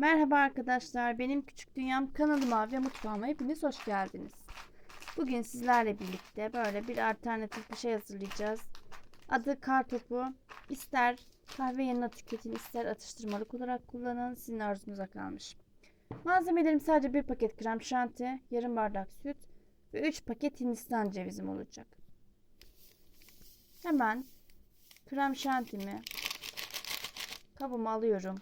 Merhaba arkadaşlar, benim Küçük Dünyam kanalıma ve mutfağıma hepiniz hoş geldiniz. Bugün sizlerle birlikte böyle bir alternatif bir şey hazırlayacağız. Adı kar topu. İster kahve yanına tüketin, ister atıştırmalık olarak kullanın. Sizin arzunuza kalmış. Malzemelerim sadece bir paket krem şanti, yarım bardak süt ve 3 paket hindistan cevizim olacak. Hemen krem şantimi kabıma alıyorum.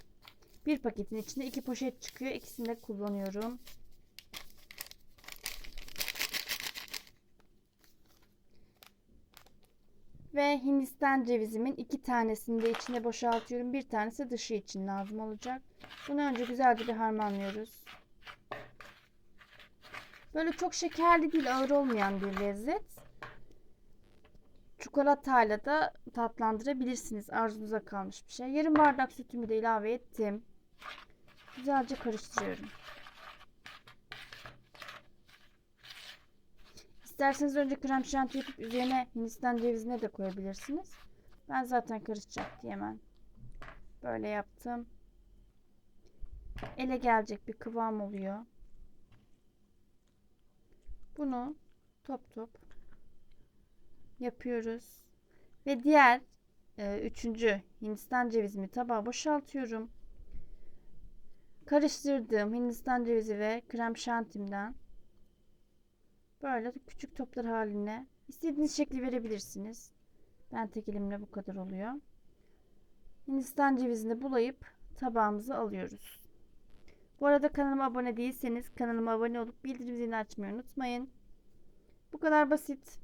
Bir paketin içinde iki poşet çıkıyor. İkisini de kullanıyorum. Ve Hindistan cevizimin iki tanesini de içine boşaltıyorum. Bir tanesi dışı için lazım olacak. Bunu önce güzelce bir harmanlıyoruz. Böyle çok şekerli değil, ağır olmayan bir lezzet. Çikolatayla da tatlandırabilirsiniz. Arzunuza kalmış bir şey. Yarım bardak sütümü de ilave ettim. Güzelce karıştırıyorum. İsterseniz önce krem şanti yapıp üzerine hindistan cevizine de koyabilirsiniz. Ben zaten karışacak diye hemen böyle yaptım. Ele gelecek bir kıvam oluyor. Bunu top top yapıyoruz. Ve diğer e, üçüncü hindistan cevizimi tabağa boşaltıyorum. Karıştırdığım hindistan cevizi ve krem şantimden böyle küçük toplar haline istediğiniz şekli verebilirsiniz. Ben tek elimle bu kadar oluyor. Hindistan cevizini bulayıp tabağımıza alıyoruz. Bu arada kanalıma abone değilseniz kanalıma abone olup bildirim zilini açmayı unutmayın. Bu kadar basit.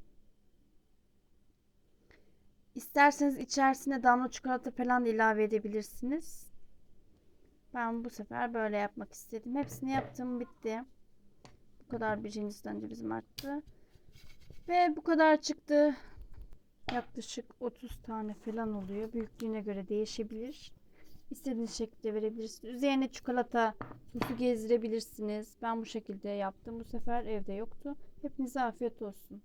İsterseniz içerisine damla çikolata falan da ilave edebilirsiniz. Ben bu sefer böyle yapmak istedim. Hepsini yaptım bitti. Bu kadar bir Hindistan cevizim arttı. Ve bu kadar çıktı. Yaklaşık 30 tane falan oluyor. Büyüklüğüne göre değişebilir. İstediğiniz şekilde verebilirsiniz. Üzerine çikolata sosu gezdirebilirsiniz. Ben bu şekilde yaptım. Bu sefer evde yoktu. Hepinize afiyet olsun.